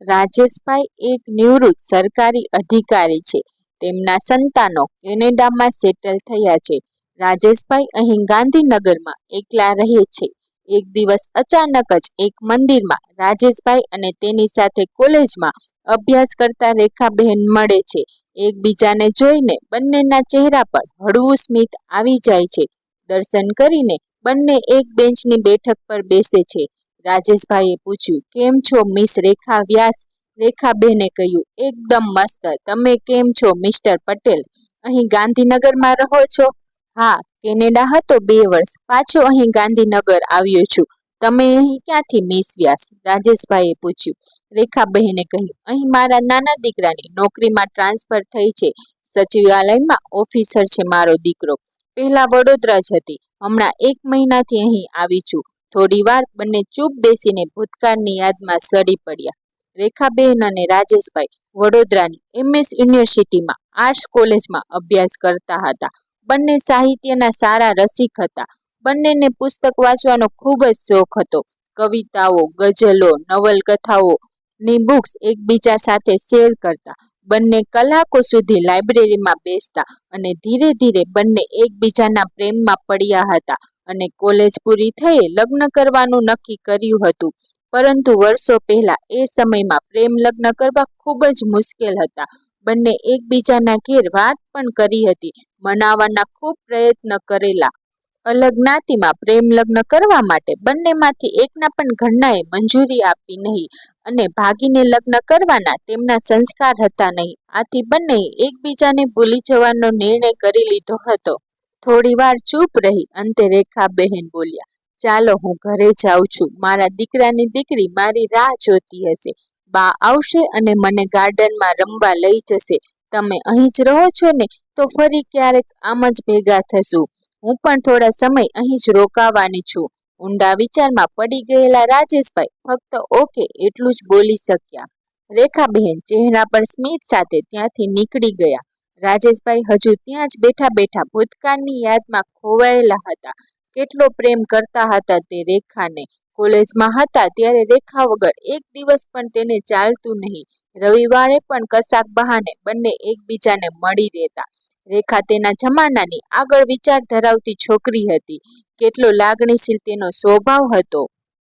રાજેશભાઈ એક નિવૃત્ત સરકારી અધિકારી છે. તેમના સંતાનો કેનેડામાં સેટલ થયા છે. રાજેશભાઈ અહીં ગાંધીનગરમાં એકલા રહે છે. એક દિવસ અચાનક જ એક મંદિરમાં રાજેશભાઈ અને તેની સાથે કોલેજમાં અભ્યાસ કરતા રેખાબહેન મળે છે. એકબીજાને જોઈને બંનેના ચહેરા પર હળવું સ્મિત આવી જાય છે. દર્શન કરીને બંને એક બેન્ચની બેઠક પર બેસે છે. રાજેશભાઈએ પૂછ્યું, કેમ છો મિસ રેખા વ્યાસ? રેખાબેને કહ્યું, એકદમ મસ્ત. તમે કેમ છો મિસ્ટર પટેલ? અહીં ગાંધીનગરમાં રહો છો? હા, કેનેડા હતો બે વર્ષ. પાછો અહીં ગાંધીનગર આવ્યો છું. તમે અહીં ક્યાંથી, મિસ વ્યાસ? રાજેશભાઈએ પૂછ્યું. રેખાબહેને કહ્યું, અહીં મારા નાના દીકરાની નોકરીમાં ટ્રાન્સફર થઈ છે. સચિવાલયમાં ઓફિસર છે મારો દીકરો. પહેલા વડોદરા જ હતી. હમણાં એક મહિનાથી અહીં આવી છું. થોડી વાર બંને ચૂપ બેસીને ભૂતકાળની યાદમાં સડી પડ્યા. રેખાબેન અને રાજેશભાઈ વડોદરાની એમએસ યુનિવર્સિટીમાં આર્ટ્સ કોલેજમાં અભ્યાસ કરતા હતા. બંને સાહિત્યના સારા રસિક હતા. બંનેને પુસ્તક વાંચવાનો ખૂબ જ શોખ હતો. કવિતાઓ, ગઝલો, નવલકથાઓ ની બુક્સ એકબીજા સાથે શેર કરતા. બંને કલાકો સુધી લાઇબ્રેરીમાં બેસતા અને ધીરે ધીરે બંને એકબીજાના પ્રેમમાં પડ્યા હતા. અને કોલેજ પૂરી થઈ લગ્ન કરવાનું નક્કી કર્યું હતું. પરંતુ વર્ષો પહેલા એ સમયમાં પ્રેમ લગ્ન કરવા ખૂબ જ મુશ્કેલ હતા. બંને એકબીજાના ઘેર વાત પણ કરી હતી. મનાવવાના ખૂબ પ્રયત્ન કરેલા. અલગ જ્ઞાતિમાં પ્રેમ લગ્ન કરવા માટે બંનેમાંથી એકના પણ ઘરનાએ મંજૂરી આપી નહીં અને ભાગીને લગ્ન કરવાના તેમના સંસ્કાર હતા નહીં. આથી બંને એકબીજાને ભૂલી જવાનો નિર્ણય કરી લીધો હતો. થોડી વાર ચૂપ રહી, અંતે રેખા બહેન બોલ્યા, ચાલો હું ઘરે જાઉં છું. મારા દીકરાની દીકરી મારી રાહ જોતી હશે. બા આવશે અને મને ગાર્ડનમાં રમવા લઈ જશે. તમે અહીં જ રહો છો ને, તો ફરી ક્યારેક આમ જ ભેગા થશું. હું પણ થોડા સમય અહીં જ રોકાવાની છું. ઊંડા વિચારમાં પડી ગયેલા રાજેશભાઈ ફક્ત ઓકે એટલું જ બોલી શક્યા. રેખાબહેન ચહેરા પર સ્મિત સાથે ત્યાંથી નીકળી ગયા. રાજેશભાઈ હજુ ત્યાં જ બેઠા બેઠા ભૂતકાળની યાદમાં ખોવાયેલા હતા. કેટલો પ્રેમ કરતા હતા તે રેખાને. કોલેજમાં હતા ત્યારે રેખા વગર એક દિવસ પણ તેને ચાલતું નહીં. રવિવારે પણ કશાક બહાને બંને એકબીજાને મળી રહેતા. રેખા તેના જમાનાની આગળ વિચાર ધરાવતી છોકરી હતી. કેટલો લાગણીશીલ તેનો સ્વભાવ હતો.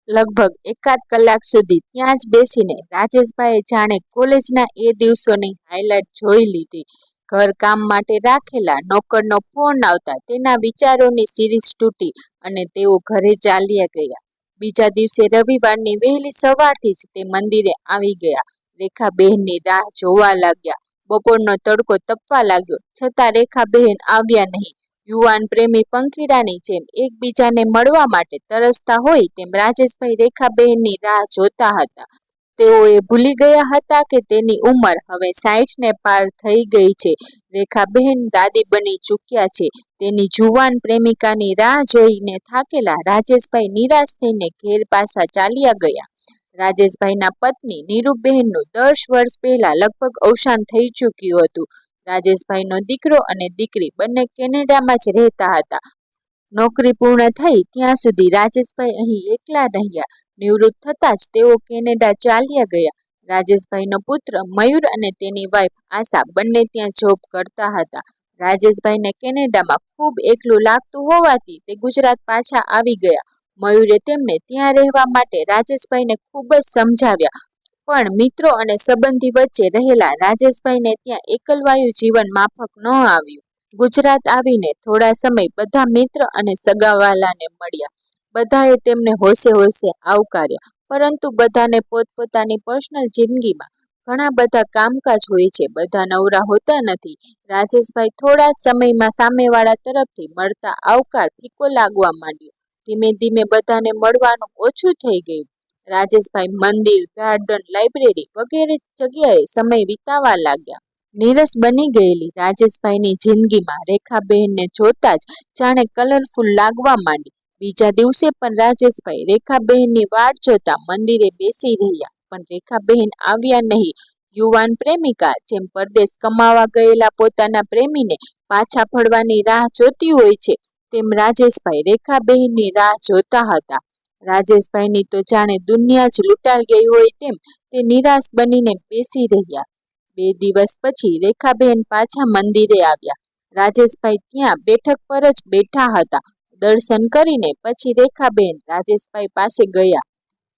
લગભગ એકાદ કલાક સુધી ત્યાં જ બેસીને રાજેશભાઈએ જાણે કોલેજના એ દિવસોની હાઇલાઇટ જોઈ લીધી. ઘર કામ માટે રાખેલા નોકરનો ફોન આવતા તેના વિચારોની સિરીઝ તૂટી અને તેઓ ઘરે ચાલ્યા ગયા. બીજા દિવસે રવિવારની વહેલી સવારથી જ તે મંદિરે આવી ગયા. રેખા બહેનની રાહ જોવા લાગ્યા. બપોરનો તડકો તપવા લાગ્યો. છતાં રેખા બહેન આવ્યા નહીં. યુવાન પ્રેમી પંખીડાની જેમ એકબીજાને મળવા માટે તરસતા હોય તેમ રાજેશભાઈ રેખાબહેનની રાહ જોતા હતા. તેઓ એ ભૂલી ગયા હતા કે તેની ઉંમર હવે સાઈઠ ને પાર થઈ ગઈ છે. રેખાબહેન દાદી બની ચૂક્યા છે. તેની જુવાન પ્રેમિકાની રાહ જોઈને થાકેલા રાજેશભાઈ નિરાશ થઈને ઘેર પાછા ચાલ્યા ગયા. રાજેશભાઈના પત્ની નીરુબહેનનું દસ વર્ષ પહેલા લગભગ અવસાન થઈ ચૂક્યું હતું. રાજેશભાઈનો દીકરો અને દીકરી બંને કેનેડામાં જ રહેતા હતા. નોકરી પૂર્ણ થઈ ત્યાં સુધી રાજેશભાઈ અહીં એકલા રહ્યા. નિવૃત્ત થતાં જ તેઓ કેનેડા ચાલ્યા ગયા. રાજેશભાઈનો પુત્ર મયુર અને તેની વાઈફ આશા બંને ત્યાં જોબ કરતા હતા. રાજેશભાઈને કેનેડામાં ખૂબ એકલું લાગતું હોવાથી તે ગુજરાત પાછા આવી ગયા. મયુરે તેમને ત્યાં રહેવા માટે રાજેશભાઈને ખૂબ જ સમજાવ્યા. પણ મિત્રો અને સંબંધી વચ્ચે રહેલા રાજેશભાઈને ત્યાં એકલવાયું જીવન માફક ન આવ્યું. ગુજરાત આવીને થોડા સમય બધા મિત્ર અને સગાવાલાને મળ્યા. બધાએ તેમને હોશે હોશે આવકાર્યા. પરંતુ બધાને પોતપોતાની પર્સનલ જિંદગીમાં ઘણા બધા કામકાજ હોય છે. બધા નવરા હોતા નથી. રાજેશભાઈ થોડા સમયમાં સામેવાળા તરફથી મળતા આવકાર ફીકો લાગવા માંડ્યો. ધીમે ધીમે બધાને મળવાનું ઓછું થઈ ગયું. રાજેશભાઈ મંદિર ગાર્ડન લાઇબ્રેરી વગેરે જગ્યાએ સમય વિતાવા લાગ્યા. નીરસ બની ગયેલી. રાજેશભાઈની જિંદગીમાં રેખાબહેનને જોતા જ જાણે કલરફુલ લાગવા માંડી. બીજા દિવસે પણ રાજેશભાઈ રેખાબહેનની વાટ જોતા મંદિરે બેસી રહ્યા. પણ રેખાબહેન આવ્યા નહીં. યુવાન પ્રેમિકા જેમ પરદેશ કમાવા ગયેલા પોતાના પ્રેમીને પાછા ફળવાની રાહ જોતી હોય છે, તેમ રાજેશભાઈ રેખાબહેનની રાહ જોતા હતા. રાજેશભાઈની તો જાણે દુનિયા જ લૂંટાઈ ગઈ હોય તેમ તે નિરાશ બનીને બેસી રહ્યા. બે દિવસ પછી રેખાબેન પાછા મંદિરે આવ્યા. રાજેશભાઈ ત્યાં બેઠક પર જ બેઠા હતા. દર્શન કરીને પછી રેખાબેન રાજેશભાઈ પાસે ગયા.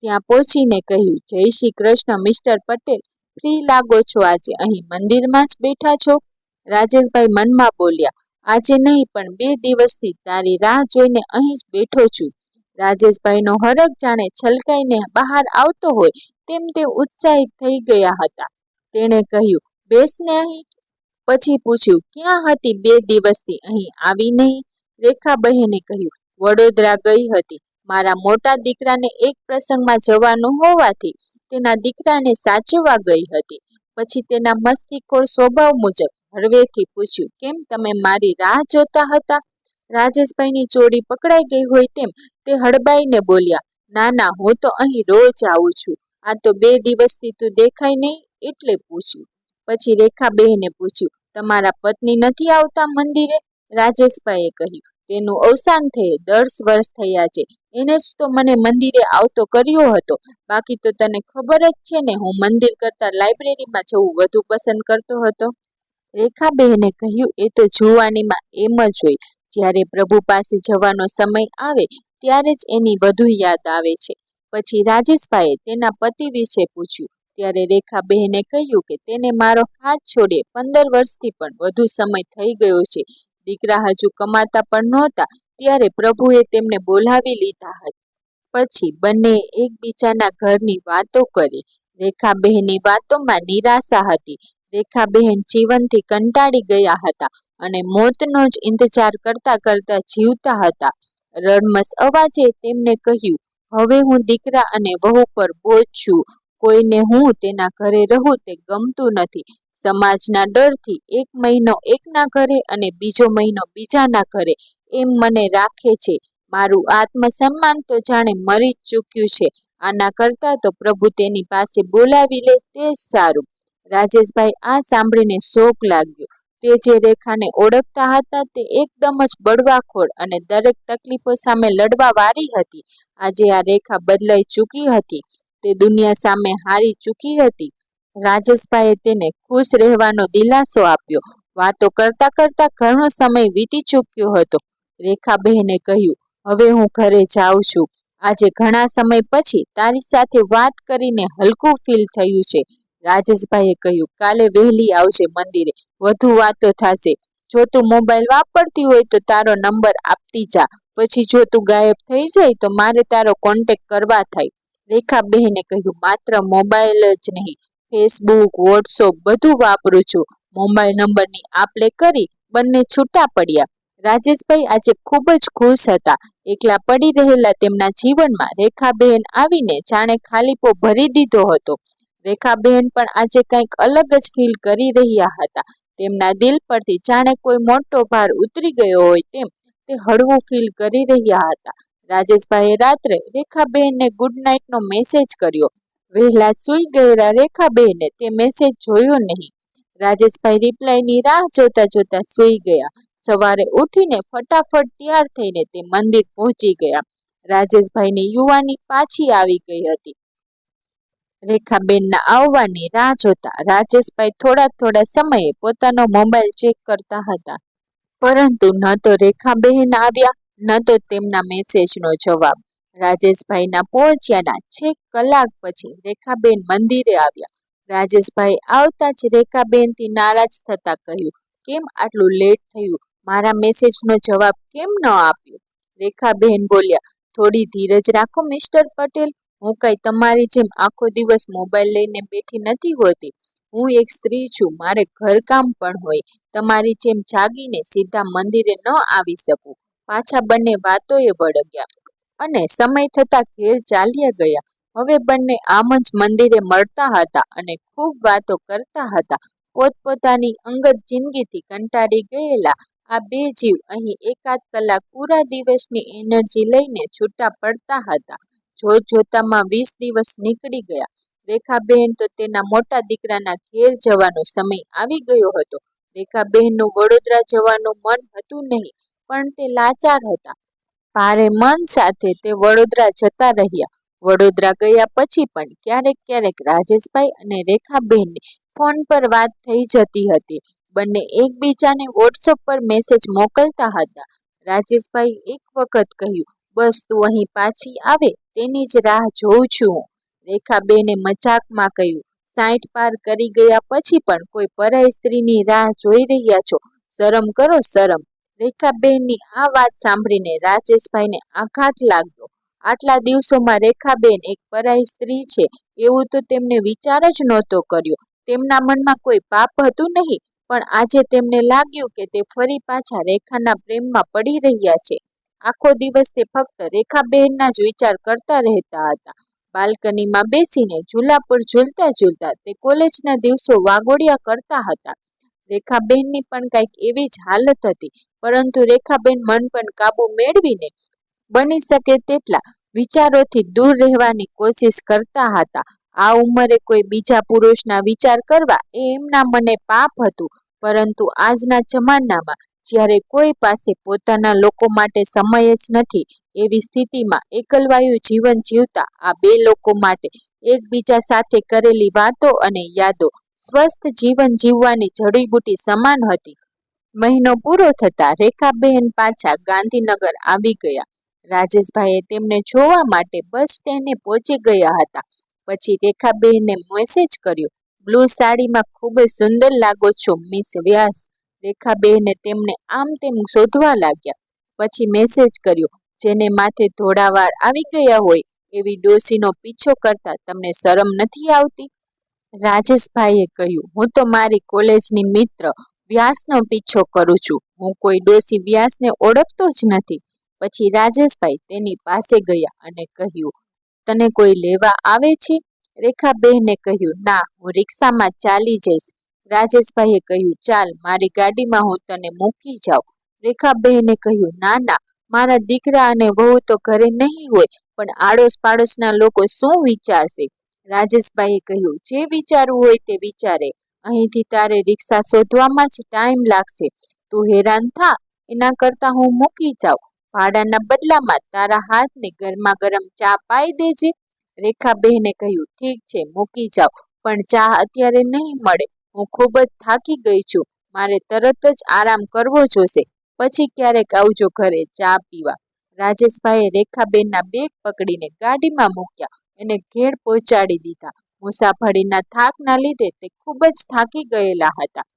ત્યાં પહોંચીને કહ્યું, જય શ્રી કૃષ્ણ, મિસ્ટર પટેલ, ફ્રી લાગો છો આજે? અહીં મંદિરમાં જ બેઠા છો? રાજેશભાઈ મનમાં બોલ્યા, આજે નહીં, પણ બે દિવસથી તારી રાહ જોઈને અહીં જ બેઠો છું. રાજેશભાઈનો હરખ જાણે છલકાઈને બહાર આવતો હોય તેમ તે ઉત્સાહિત થઈ ગયા હતા. તેણે કહ્યું બેસને અહીં પછી પૂછ્યું, ક્યાં હતી બે દિવસથી અહીં આવી નહીં રેખા બહેને કહ્યું, વડોદરા ગઈ હતી. મારા મોટા દીકરાને એક પ્રસંગમાં જવાનું હોવાથી તેના દીકરાને સાચવવા ગઈ હતી. પછી તેના મસ્તીખોર સ્વભાવ મુજબ હળવેથી પૂછ્યું, કેમ તમે મારી રાહ જોતા હતા? રાજેશભાઈની ચોરી પકડાઈ ગઈ હોય તેમ તે હળબાઈને બોલ્યા, ના ના, હું તો અહીં રોજ આવું છું. આ તો બે દિવસથી તું દેખાય નહીં. એટલે પૂછ્યું. પછી રેખાબહેને પૂછ્યું, તમારા પત્ની નથી આવતા મંદિરે? રાજેશભાઈએ કહ્યું, તેનું અવસાન થયે, દસ વર્ષ થયા છે. એને જ તો મને મંદિરે આવતો કર્યો હતો. બાકી તો તને ખબર જ છે ને, હું મંદિર કરતાં લાઇબ્રેરીમાં જવું વધુ પસંદ કરતો હતો. રેખાબહેને કહ્યું, એ તો જુવાનીમાં એમ જ હોય. જ્યારે પ્રભુ પાસે જવાનો સમય આવે, ત્યારે જ એની વધુ યાદ આવે છે. પછી રાજેશભાઈએ તેના પતિ વિશે પૂછ્યું ત્યારે રેખાબહેને કહ્યું કે તેને મારો હાથ છોડે. પંદર વર્ષથી પણ વધુ સમય થઈ ગયો છે. દીકરા હજુ કમાતા પણ નહોતા, ત્યારે પ્રભુએ તેમને બોલાવી લીધા હતા. પછી બંને એકબીજાના ઘરની વાતો કરી. રેખાબહેનની વાતોમાં નિરાશા હતી. રેખાબહેન જીવનથી કંટાળી ગયા હતા અને મોતનો જ ઇંતજાર કરતા કરતા જીવતા હતા. રડમસ અવાજે તેમને કહ્યું, હવે હું દીકરા અને વહુ પર બોજ છું. કોઈને હું તેના ઘરે રહું તે ગમતું નથી. સમાજના ડરથી એક મહિનો એકના ઘરે અને બીજો મહિનો બીજાના ઘરે એમ મને રાખે છે. મારું આત્મસન્માન તો જાણે મરી ચૂક્યું છે. આના કરતાં તો પ્રભુ તેની પાસે બોલાવી લે તે સારું. રાજેશભાઈ આ સાંભળીને શોક લાગ્યો. તે જે રેખાને ઓળખતા હતા તે એકદમ જ બળવાખોર અને દરેક તકલીફો સામે લડવા વાળી હતી. આજે આ રેખા બદલાઈ ચૂકી હતી. તે દુનિયા સામે હારી ચૂકી હતી. રાજેશભાઈએ તેને ખુશ રહેવાનો દિલાસો આપ્યો. વાતો કરતા કરતા ઘણો સમય વીતી ચૂક્યો હતો. રેખાબહેને કહ્યું, હવે હું ઘરે જાઉં છું. આજે ઘણા સમય પછી તારી સાથે વાત કરીને હલકું ફીલ થયું છે. રાજેશભાઈએ કહ્યું, કાલે વહેલી આવશે મંદિરે. વધુ વાતો થશે. જો તું મોબાઈલ વાપરતી હોય તો તારો નંબર આપતી જા. પછી જો તું ગાયબ થઈ જાય તો મારે તારો કોન્ટેક કરવા થાય. રેખાબહેને કહ્યું, માત્ર મોબાઈલ જ નહીં, ફેસબુક, વોટ્સઅપ બધું વાપરું છું. મોબાઈલ નંબરની આપલે કરી બંને છૂટા પડ્યા. રાજેશભાઈ આજે ખૂબ જ ખુશ હતા. એકલા પડી રહેલા તેમના જીવનમાં રેખાબહેન આવીને જાણે ખાલીપો ભરી દીધો હતો. રેખાબહેન પણ આજે કંઈક અલગ જ ફીલ કરી રહ્યા હતા. તેમના દિલ પરથી જાણે કોઈ મોટો ભાર ઉતરી ગયો હોય તેમ તે હળવું ફીલ કરી રહ્યા હતા. રાજેશભાઈએ રાત્રે રેખાબહેનને ગુડ નાઇટનો મેસેજ કર્યો. વહેલા સૂઈ ગયેલા રેખાબહેને તે મેસેજ જોયો નહીં. રાજેશભાઈ રિપ્લાયની રાહ જોતા જોતા સૂઈ ગયા. સવારે ઉઠીને ફટાફટ તૈયાર થઈને તે મંદિર પહોંચી ગયા. રાજેશભાઈની યુવાની પાછી આવી ગઈ હતી. રેખાબેનના આવવાની રાહ જોતા રાજેશભાઈ થોડા થોડા સમયે પોતાનો મોબાઈલ ચેક કરતા હતા. પરંતુ ન તો રેખાબહેન આવ્યા ન તો તેમના મેસેજનો જવાબ. રાજેશભાઈના પહોંચ્યાના છેક કલાક પછી રેખાબેન મંદિરે આવ્યા. રાજેશભાઈ આવતા જ રેખાબેનથી નારાજ થતા કહ્યું, કેમ આટલું લેટ થયું? મારા મેસેજનો જવાબ કેમ ન આપ્યો? રેખાબેન બોલ્યા, થોડી ધીરજ રાખો, મિસ્ટર પટેલ. હું કઈ તમારી જેમ આખો દિવસ મોબાઈલ લઈને બેઠી નથી હોતી. હું એક સ્ત્રી છું, મારે ઘરકામ પણ હોય. તમારી જેમ જાગીને સીધા મંદિરે ન આવી શકું. પાછા બંને વાતોએ વળગ્યા અને સમય થતા ઘેર ચાલ્યા ગયા. હવે બંને આમ જ મંદિરે મળતા હતા અને ખૂબ વાતો કરતા હતા. પોતપોતાની અંગત જિંદગીથી કંટાળી ગયેલા આ બે જીવ અહીં એકાદ કલાક પૂરા દિવસની એનર્જી લઈને છૂટા પડતા હતા. જોત જોતામાં વીસ દિવસ નીકળી ગયા. રેખાબહેન તો તેના મોટા દીકરાના ઘેર જવાનો સમય આવી ગયો હતો. રેખાબહેનનું વડોદરા જવાનું મન હતું નહીં. પણ તે લાચાર હતા. ભારે મન સાથે તે વડોદરા જતા રહ્યા. વડોદરા ગયા પછી પણ ક્યારેક ક્યારેક રાજેશભાઈ અને રેખાબેનની ફોન પર વાત થઈ જતી હતી. બંને એકબીજાને વોટ્સઅપ પર મેસેજ મોકલતા હતા. રાજેશભાઈ એક વખત કહ્યું, બસ તું અહીં પાછી આવે, તેની જ રાહ જોઉં છું. હું રેખાબેને મજાકમાં કહ્યું સાઠ પાર કરી ગયા પછી પણ કોઈ પરાય સ્ત્રીની રાહ જોઈ રહ્યા છો. શરમ કરો, શરમ. રેખાબેનની આ વાત સાંભળીને રાજેશભાઈને આઘાત લાગ્યો આટલા દિવસોમાં રેખાબેન એક પરાઈ સ્ત્રી છે, એવું તો તેમને વિચાર જ નહોતો કર્યો. તેમના મનમાં કોઈ પાપ હતું નહીં, પણ આજે તેમને લાગ્યું કે તે ફરી પાછા રેખાના પ્રેમમાં પડી રહ્યા છે. આખો દિવસ તે ફક્ત રેખાબેનના જ વિચાર કરતા રહેતા હતા. બાલ્કનીમાં બેસીને ઝૂલા પર ઝૂલતા ઝૂલતા તે કોલેજના દિવસો વાગોડિયા કરતા હતા. રેખાબેનની પણ કંઈક એવી જ હાલત હતી. પરંતુ રેખાબેન મન પર કાબુ મેળવીને બની શકે તેટલા વિચારોથી દૂર રહેવાની કોશિશ કરતા હતા. આ ઉંમરે કોઈ બીજા પુરુષના વિચાર કરવા એ એમના મને પાપ હતું, પરંતુ આજના જમાનામાં જ્યારે કોઈ પાસે પોતાના લોકો માટે સમય જ નથી, એવી સ્થિતિમાં એકલવાયુ જીવન જીવતા આ બે લોકો માટે એકબીજા સાથે કરેલી વાતો અને યાદો સ્વસ્થ જીવન જીવવાની જડીબુટી સમાન હતી. મહિનો પૂરો થતા રેખાબેન પાછા ગાંધીનગર આવી ગયા. રાજેશભાઈએ તેમને જોવા માટે બસ સ્ટેન્ડે પહોંચી ગયા હતા. પછી રેખાબેને મેસેજ કર્યો, બ્લુ સાડીમાં ખૂબ જ સુંદર લાગો છો, મિસ વ્યાસ. રેખાબેને તેમને આમ તેમ શોધવા લાગ્યા. પછી મેસેજ કર્યો, જેને માથે ધોળાવાળ આવી ગયા હોય, એવી ડોસીનો પીછો કરતા તમને શરમ નથી આવતી? રાજેશભાઈએ કહ્યું, હું તો મારી કોલેજની મિત્ર વ્યાસનો પીછો કરું છું. હું કોઈ ડોસી વ્યાસને ઓળખતો જ નથી. પછી રાજેશભાઈ તેની પાસે ગયા અને કહ્યું, તને કોઈ લેવા આવે છે? રેખાબહેને કહ્યું, ના, હું રિક્ષામાં ચાલી જઈશ. રાજેશભાઈએ કહ્યું, ચાલ, મારી ગાડીમાં હું તને મૂકી જાઉં. રેખાબહેને કહ્યું, ના ના, મારા દીકરા અને વહુ તો ઘરે નહીં હોય, પણ આડોશ પાડોશના લોકો શું વિચારશે? રાજેશભાઈએ કહ્યું, જે વિચારવું હોય તે વિચારે. અહીંથી તારે રિક્ષા શોધવામાં જ ટાઈમ લાગશે. તું હેરાન થા, એના કરતાં હું મૂકી જાઉં. ભાડાના બદલામાં તારા હાથને ગરમા ગરમ ચા પાઈ દેજે. રેખાબહેને કહ્યું, ઠીક છે, મૂકી જાઓ પણ ચા અત્યારે નહીં મળે. હું ખૂબ જ થાકી ગઈ છું. મારે તરત જ આરામ કરવો જોશે. પછી ક્યારેક આવજો ઘરે ચા પીવા. રાજેશભાઈએ રેખાબેનના બેગ પકડીને ગાડીમાં મૂક્યા. અને ઘેર પહોંચાડી દીધા. મુસાફરીના થાકના લીધે તે ખૂબ જ થાકી ગયેલા હતા.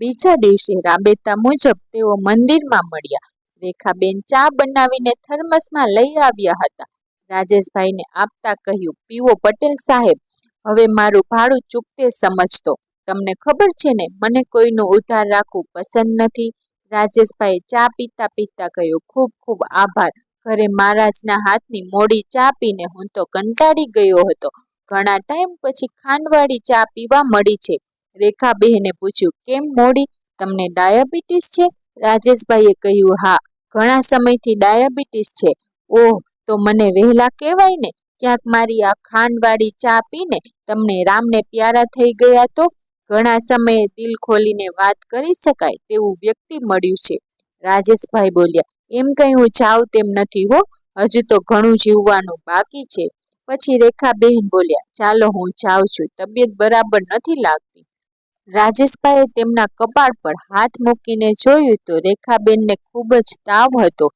બીજા દિવસે રાબેતા મુજબ તેઓ મંદિરમાં મળ્યા. રેખાબેન ચા બનાવીને થર્મસમાં લઈ આવ્યા હતા. રાજેશભાઈને આપતા કહ્યું, પીવો પટેલ સાહેબ, હવે મારું ભાડું ચૂકતે સમજતો. તમને ખબર છે ને, મને કોઈનું ઉધાર રાખવું પસંદ નથી. રાજેશભાઈ ચા પીતા પીતા કહ્યું, ખૂબ ખૂબ આભાર. ઘરે મહારાજના હાથની મોડી ચા પીને હું તો કંટાળી ગયો હતો. ઘણા ટાઈમ પછી ખાંડવાળી ચા પીવા મળી છે. રેખાબહેને પૂછ્યું, કેમ મોડી? તમને ડાયાબિટીસ છે? રાજેશભાઈએ કહ્યું, હા, ઘણા સમયથી ડાયાબિટીસ છે. ઓહ, તો મને વહેલા કહેવાય ને, ક્યાંક મારી આ ખાંડવાળી ચા પીને તમને રામને પ્યારા થઈ ગયા તો? ઘણા સમયે દિલ ખોલીને વાત કરી શકાય તેવું વ્યક્તિ મળ્યું છે. રાજેશભાઈ બોલ્યા, એમ કઈ હું જાઉં તેમ નથી હો, હજુ તો ઘણું જીવવાનું બાકી છે. પછી રેખાબેન બોલ્યા, ચાલો હું જાઉં છું, તબિયત બરાબર નથી લાગતી. રાજેશભાઈએ તેમના કપાળ પર હાથ મૂકીને જોયું તો રેખાબેનને ખૂબ જ તાવ હતો.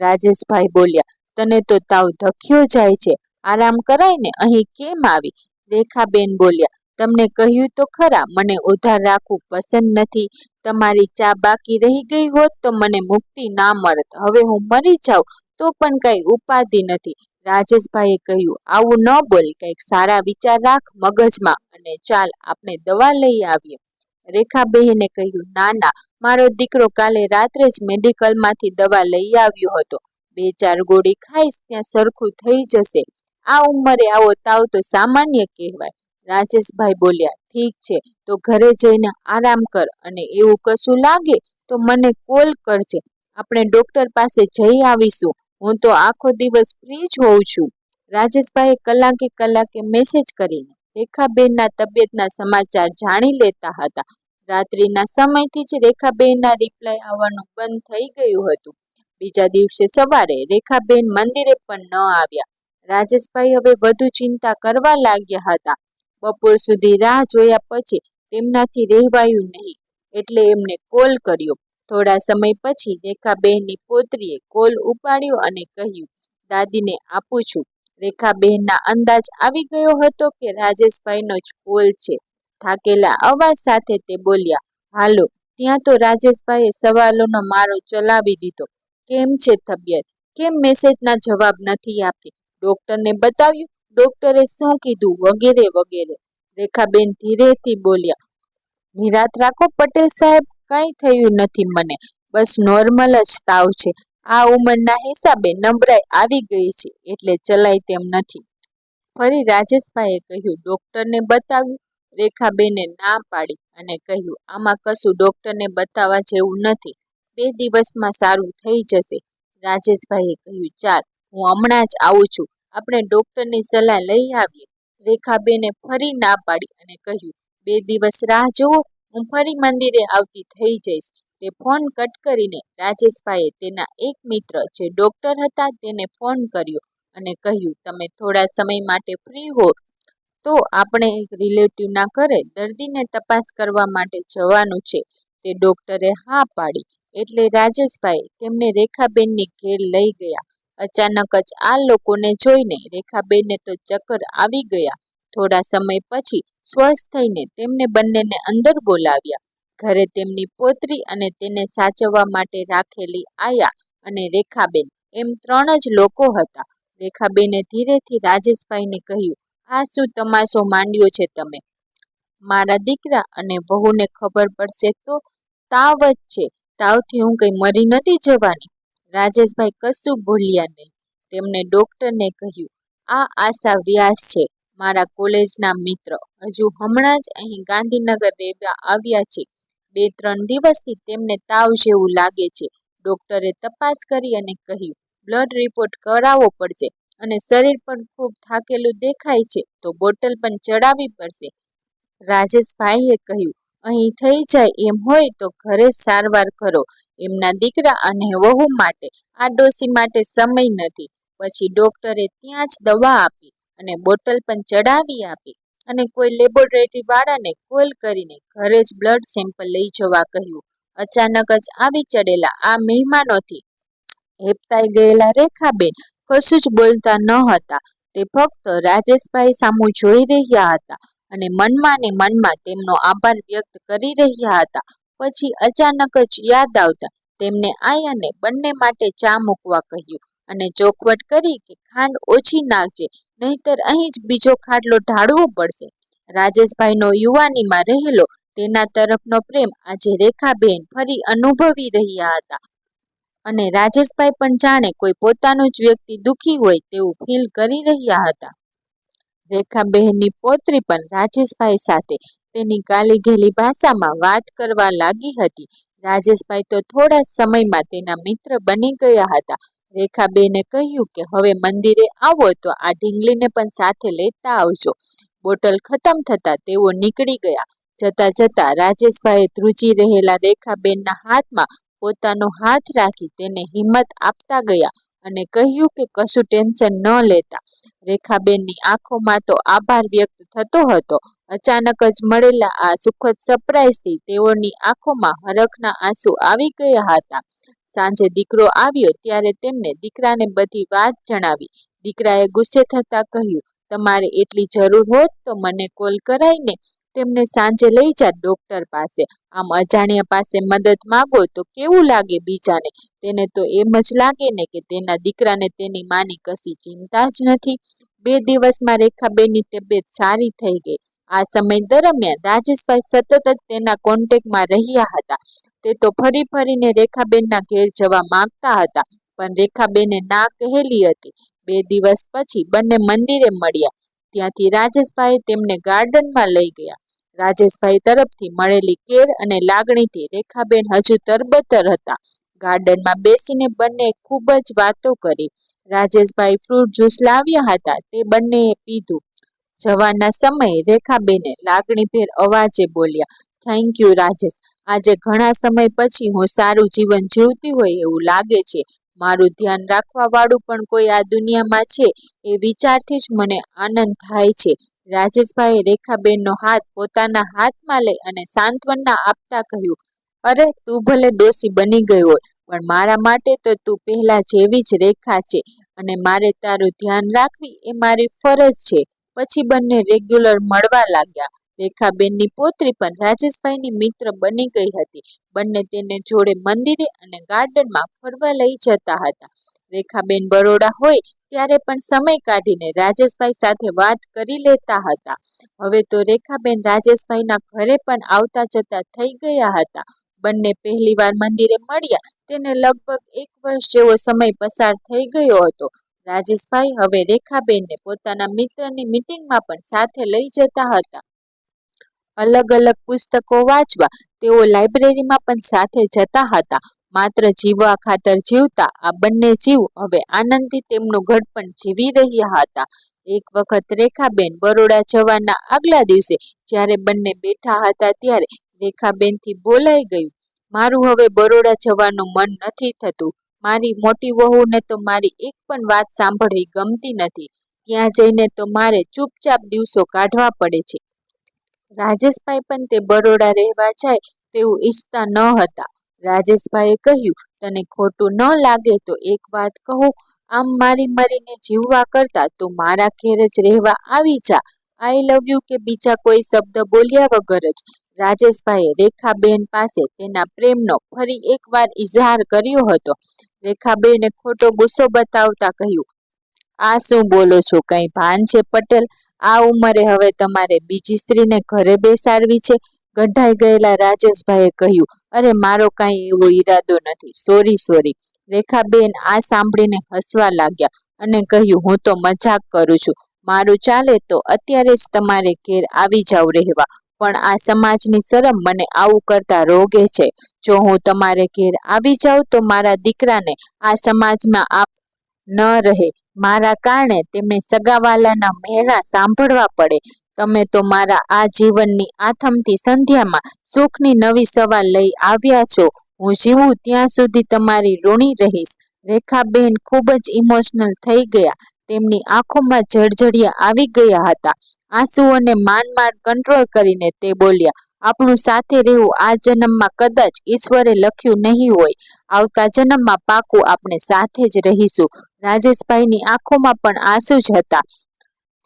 રાજેશભાઈ બોલ્યા, તને તો તાવ ધખ્યો જાય છે, આરામ કરાઈને અહીં કેમ આવી? રેખાબેન બોલ્યા, તમને કહ્યું તો ખરા, મને ઉધાર રાખવું પસંદ નથી, તમારી ચા બાકી રહી ગઈ હોત તો મને મુક્તિ ના મળત, હવે હું મરી જાઉં, તો પણ કઈ ઉપાધિ નથી રાજેશભાઈએ કહ્યું, આવું ન બોલ, કંઈક સારા વિચાર રાખ, મગજમાં અને ચાલ, આપણે દવા લઈ આવીએ. રેખાબહેને કહ્યું, ના ના, મારો દીકરો કાલે રાત્રે જ મેડિકલમાંથી દવા લઈ આવ્યો હતો. બે ચાર ગોળી ખાઈશ, ત્યાં સરખું થઈ જશે. આ ઉંમરે આવો તાવ તો સામાન્ય કહેવાય. રાજેશભાઈ બોલ્યા, ઠીક છે, તો ઘરે જઈને આરામ કર અને એવું કશું લાગે તો મને કોલ કરજે. આપણે ડોક્ટર પાસે જઈ આવીશું. હું તો આખો દિવસ ફ્રી જ હોઉં છું. રાજેશભાઈએ કલાકે કલાકે મેસેજ કરીને રેખાબેનના તબિયતના સમાચાર જાણી લેતા હતા. રાત્રિના સમયથી જ રેખાબેનના રિપ્લાય આવવાનું બંધ થઈ ગયું હતું. બીજા દિવસે સવારે રેખાબેન મંદિરે પણ ન આવ્યા. રાજેશભાઈ હવે વધુ ચિંતા કરવા લાગ્યા હતા. બપોર સુધી રાહ જોયા પછી તેમનાથી રહેવાયું નહીં એટલે એમને કોલ કર્યો. થોડા સમય પછી રેખાબહેનની પોતરીએ કોલ ઉપાડ્યો અને કહ્યું, દાદીને આપું છું. રેખાબહેનના અંદાજ આવી ગયો હતો કે રાજેશભાઈનો જ કોલ છે. થાકેલા અવાજ સાથે તે બોલ્યા, હાલો, ત્યાં તો રાજેશભાઈએ સવાલોનો મારો ચલાવી દીધો. કેમ છે તબિયત? કેમ મેસેજના જવાબ નથી આપતી? ડોક્ટરને બતાવ્યું, ડોક્ટરે શું કીધું? વગેરે વગેરે. રેખાબેન ધીરેથી બોલ્યા નિરાત રાખો પટેલ સાહેબ કંઈ થયું નથી મને. બસ નોર્મલ જ તાવ છે. આ ઉંમરના હિસાબે નબળાઈ આવી ગઈ છે એટલે ચલાય તેમ નથી. ફરી રાજેશભાઈએ કહ્યું, ડોક્ટરને બતાવ્યું. રેખાબેને ના પાડી અને કહ્યું, આમાં કશું ડોક્ટરને બતાવવા જેવું નથી. બે દિવસમાં સારું થઈ જશે. રાજેશભાઈએ કહ્યું, ચાલ, હું હમણાં જ આવું છું. આપણે ડોક્ટરની સલાહ લઈ આવીએ. રેખાબેને ફરી ના પાડી અને કહ્યું, બે દિવસ રાહ જુઓ. હું ફરી મંદિરે આવતી થઈ જઈશ. તે ફોન કટ કરીને રાજેશભાઈએ તેના એક મિત્ર જે ડોક્ટર હતા તેને ફોન કર્યો અને કહ્યું, તમે થોડા સમય માટે ફ્રી હો, તો આપણે એક રિલેટિવના ઘરે દર્દીને તપાસ કરવા માટે જવાનું છે. તે ડોક્ટરે હા પાડી. એટલે રાજેશભાઈ તેમને રેખાબેનની ઘેર લઈ ગયા. અચાનક જ આ લોકોને જોઈને રેખાબેનને તો ચક્કર આવી ગયા. થોડા સમય પછી સ્વસ્થ થઈને તેમને બંનેને અંદર બોલાવ્યા. ઘરે તેમની પોતરી અને તેને સાચવવા માટે રાખેલી આયા અને રેખાબેન એમ ત્રણ જ લોકો હતા. રેખાબેને ધીરેથી રાજેશભાઈને કહ્યું, આ શું તમાશો માંડ્યો છે તમે? મારા દીકરા અને વહુને ખબર પડશે તો તાવ જ છે. તાવથી હું કંઈ મરી નથી જવાની. રાજેશભાઈ કશું ભૂલ્યા નહીં. તેમણે ડોક્ટરને કહ્યું, આ આશા વ્યાસ છે. મારા કોલેજના મિત્ર. હજુ હમણાં જ અહીં ગાંધીનગર રહેવા આવ્યા છે. બે ત્રણ દિવસથી તેમને તાવ જેવું લાગે છે. ડોક્ટરે તપાસ કરી અને કહ્યું, બ્લડ રિપોર્ટ કરાવવો પડશે અને શરીર પણ ખૂબ થાકેલું દેખાય છે, તો બોટલ પણ ચડાવવી પડશે. રાજેશભાઈએ કહ્યું, અહીં થઈ જાય એમ હોય તો ઘરે સારવાર કરો. એમના દીકરા અને વહુ માટે આ ડોસી માટે સમય નથી. પછી ડોક્ટરે ત્યાં જ દવા આપી. અને બોટલ પણ ચડાવી આપી અને કોઈ લેબોરેટરી વાળાને કોલ કરીને ઘરે જ બ્લડ સેમ્પલ લઈ જવા કહ્યું. અચાનક જ આવી ચડેલા આ મહેમાનોથી હેપતાઈ ગયેલા રેખાબેન કશું જ બોલતા ન હતા. તે ફક્ત રાજેશભાઈ સામું જોઈ રહ્યા હતા અને મનમાં ને મનમાં તેમનો આભાર વ્યક્ત કરી રહ્યા હતા. પછી અચાનક જ યાદ આવતા તેમને આયાને બંને માટે ચા મૂકવા કહ્યું. અને ચોખવટ કરી કે ખાંડ ઓછી નાખજે, નહીતર અહીં જ બીજો ખાટલો ઢાળવો પડશે. રાજેશભાઈનો યુવાનીમાં રહેલો, તેના તરફનો પ્રેમ આજે રેખાબેન ફરી અનુભવી રહ્યા હતા. અને રાજેશભાઈ પણ જાણે કોઈ પોતાનું જ વ્યક્તિ દુઃખી હોય તેવું ફીલ કરી રહ્યા હતા. રેખાબહેનની પોતરી પણ રાજેશભાઈ સાથે, તેની કાલી ઘેલી ભાષામાં વાત કરવા લાગી હતી. રાજેશભાઈ તો થોડા સમયમાં તેના મિત્ર બની ગયા હતા. રેખાબેને કહ્યું કે, હવે મંદિરે આવો તો આ ઢીંગલીને પણ સાથે લેતા આવજો. બોટલ ખતમ થતા તેઓ નીકળી ગયા. જતા જતા રાજેશભાઈએ ધ્રુજી રહેલા રેખાબેનના હાથમાં પોતાનો હાથ રાખી તેને હિંમત આપતા ગયા અને કહ્યું કે, કશું ટેન્શન ન લેતા. રેખાબેનની આંખોમાં તો આભાર વ્યક્ત થતો હતો. અચાનક જ મળેલા આ સુખદ સરપ્રાઈઝથી તેઓની આંખોમાં હરખના આંસુ આવી ગયા હતા. સાંજે દીકરો આવ્યો ત્યારે તેમને દીકરાને બધી વાત જણાવી. દીકરાએ ગુસ્સે થતા કહ્યું, તમારે એટલી જરૂર હોત તો મને કોલ કરાઈને તેમને સાંજે લઈ જા ડોક્ટર પાસે. આમ અજાણ્યા પાસે મદદ માગો તો કેવું લાગે બીજાને? તેને તો એમ જ લાગે ને કે તેના દીકરાને તેની માની કશી ચિંતા જ નથી. બે દિવસમાં રેખાબેનની તબિયત સારી થઈ ગઈ. આ સમય દરમિયાન રાજેશભાઈ સતત જ તેના કોન્ટેક્ટમાં રહ્યા હતા. તે તો ફરી ફરીને રેખાબેનના ઘેર જવા માંગતા હતા, પણ રેખાબેને ના કહેલી હતી. બે દિવસ પછી બંને મંદિરે મળ્યા. ત્યાંથી રાજેશભાઈ તેમને ગાર્ડનમાં લઈ ગયા. રાજેશભાઈ તરફથી મળેલી કેર અને લાગણીથી રેખાબેન હજુ તરબતર હતા. ગાર્ડનમાં બેસીને બંને ખૂબ જ વાતો કરી. રાજેશભાઈ ફ્રૂટ જ્યુસ લાવ્યા હતા, તે બંનેએ પીધું. જવાના સમયે રેખાબેને લાગણીભેર અવાજે બોલ્યા થેન્ક યુ રાજેશ. આજે ઘણા સમય પછી હું સારું જીવન જીવતી હોય એવું લાગે છે. મારું ધ્યાન રાખવા વાળું પણ કોઈ આ દુનિયામાં છે એ વિચારથી જ મને આનંદ થાય છે. રાજેશભાઈએ રેખાબેનનો હાથ પોતાના હાથમાં લઈ અને સાંત્વના આપતા કહ્યું, અરે, તું ભલે ડોસી બની ગઈ હોય, પણ મારા માટે તો તું પહેલા જેવી જ રેખા છે અને મારે તારું ધ્યાન રાખવી એ મારી ફરજ છે. પછી બંને રેગ્યુલર મળવા લાગ્યા. રેખાબેનની પોતરી પણ રાજેશભાઈની મિત્ર બની ગઈ હતી. બંને તેને જોડે મંદિરે અને ગાર્ડનમાં ફરવા લઈ જતા હતા. રેખાબેન બરોડા હોય ત્યારે પણ સમય કાઢીને રાજેશભાઈ સાથે વાત કરી લેતા હતા. હવે તો રેખાબેન રાજેશભાઈના ઘરે પણ આવતા જતા થઈ ગયા હતા. બંને પહેલીવાર મંદિરે મળ્યા. તેને લગભગ એક વર્ષ જેવો સમય પસાર થઈ ગયો હતો. રાજેશભાઈ હવે રેખાબેનને પોતાના મિત્રની મીટિંગમાં પણ સાથે લઈ જતા હતા. અલગ અલગ પુસ્તકો વાંચવા. તેઓ લાઇબ્રેરીમાં પણ સાથે જતા હતા. માત્ર જીવવા ખાતર જીવતા, આ બંને જીવ હવે આનંદથી તેમનું ઘડપણ જીવી રહ્યા હતા. એક વખત રેખાબેન બરોડા જવાના આગલા દિવસે, જ્યારે બંને બેઠા હતા ત્યારે રેખાબેનથી બોલાઈ ગયું, મારું હવે બરોડા જવાનું મન નથી થતું. મારી મોટી વહુને તો મારી એક પણ વાત સાંભળવી ગમતી નથી. ત્યાં જઈને તો મારે ચૂપચાપ દિવસો કાઢવા પડે છે. રાજેશભાઈ પણ તે બરોડા રહેવા જાય તેવું ઈચ્છતા ન હતા. રાજેશભાઈએ કહ્યું, તને ખોટું ન લાગે તો એક વાત કહું, આમ મારી મરીને જીવવા કરતા તું મારા ઘેર જ રહેવા આવી જા. આઈ લવ યુ કે બીજા કોઈ શબ્દ બોલ્યા વગર જ રાજેશભાઈએ રેખાબેન પાસે તેના પ્રેમનો ફરી એકવાર ઇઝહાર કર્યો હતો. રેખાબેને ખોટો ગુસ્સો બતાવતા કહ્યું, આ શું બોલો છો? કઈ ભાન છે પટેલ? આ ઉંમરે હવે તમારે બીજી સ્ત્રીને ઘરે બેસાડવી છે. ગઢાઈ ગયેલા રાજેશભાઈએ કહ્યું, અરે, મારો કાંઈ એવો ઈરાદો નથી. સોરી સોરી રેખાબેન આ સાંભળીને હસવા લાગ્યા અને કહ્યું, હું તો મજાક કરું છું. મારું ચાલે તો અત્યારે જ તમારે ઘેર આવી જાવ રહેવા. પણ આ સમાજની શરમ મને આવું કરતા રોગે છે. જો હું તમારે ઘેર આવી જાઉં તો મારા દીકરાને આ સમાજમાં આપ ન રહે. મારા કારણે તેમને સગાવાલાના મહેણા સાંભળવા પડે. તમે તો મારા આ જીવનની આથમતી સંધ્યામાં સુખની નવી સવાર લઈ આવ્યા છો. હું જીવું ત્યાં સુધી તમારી ઋણી રહીશ. રેખાબેન ખૂબ જ ઇમોશનલ થઈ ગયા. તેમની આંખોમાં જળજળિયા આવી ગયા હતા. આંસુઓને માન માંડ કંટ્રોલ કરીને તે બોલ્યા આપણું સાથે રહેવું આ જન્મમાં કદાચ ઈશ્વરે લખ્યું નહીં હોય. આવતા જન્મમાં પાકું આપણે સાથે જ રહીશું. રાજેશભાઈની આંખોમાં પણ આંસુ જ હતા.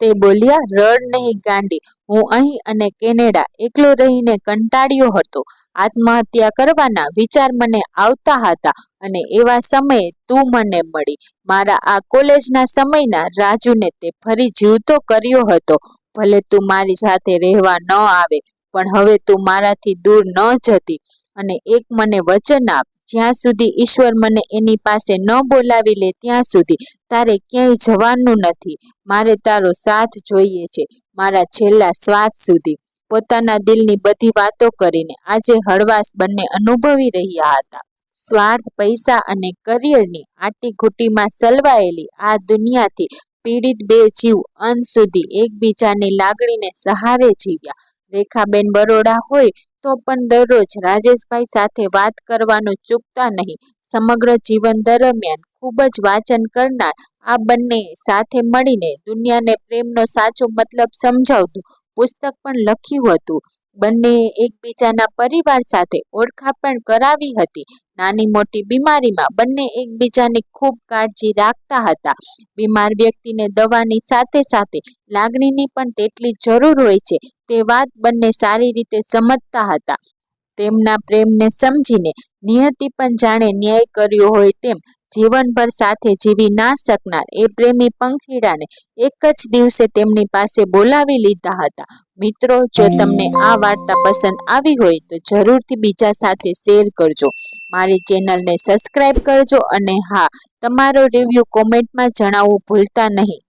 તે બોલ્યા, રડ નહીં ગાંડી, હું અહીં અને કેનેડા એકલો રહીને કંટાળ્યો હતો. આત્મહત્યા કરવાના વિચાર મને આવતા હતા અને એવા સમયે તું મને મળી. મારા આ કોલેજના સમયના રાજુને તે ફરી જીવતો કર્યો હતો. ભલે તું મારી સાથે રહેવા ન આવે, પણ હવે તું મારાથી દૂર ન જતી અને એક મને વચન આપ. જ્યાં સુધી ઈશ્વર મને એની પાસે ન બોલાવી લે ત્યાં સુધી તારે ક્યાંય જવાનું નથી. મારે તારો સાથ જોઈએ છે, મારા છેલ્લા શ્વાસ સુધી. પોતાના દિલની બધી વાતો કરીને આજે હળવાશ બંને અનુભવી રહ્યા હતા. સ્વાર્થ, પૈસા અને કરિયરની આટીઘૂટીમાં સલવાયેલી આ દુનિયાથી પીડિત બે જીવ અંત સુધી એકબીજાની લાગણીને સહારે જીવ્યા. રેખાબેન બરોડા હોય તો પણ દરરોજ રાજેશભાઈ સાથે વાત કરવાનું ચૂકતા નહીં. સમગ્ર જીવન દરમિયાન ખૂબ જ વાંચન કરનાર આ બંને સાથે મળીને દુનિયાને પ્રેમનો સાચો મતલબ સમજાવતું પુસ્તક પણ લખ્યું હતું. બંનેએ એકબીજાના પરિવાર સાથે ઓળખા પણ કરાવી હતી. નાની મોટી બીમારીમાં બંને એકબીજાની ખૂબ કાળજી રાખતા હતા. બીમાર વ્યક્તિને દવાની સાથે સાથે લાગણીની પણ તેટલી જરૂર હોય છે, તે વાત બંને સારી રીતે સમજતા હતા. તેમના પ્રેમને સમજીને નિયતિ પણ જાણે ન્યાય કર્યો હોય તેમ જીવનભર સાથે જીવી ના શકનાર એ પ્રેમી પંખીડાને એક જ દિવસે તેમની પાસે બોલાવી લીધા હતા. મિત્રો જો તમને આ વાર્તા પસંદ આવી હોય તો જરૂરથી બીજા સાથે શેર કરજો. મારી ચેનલને સબસ્ક્રાઈબ કરજો અને હા તમારો રિવ્યૂ કોમેન્ટમાં જણાવવું ભૂલતા નહીં.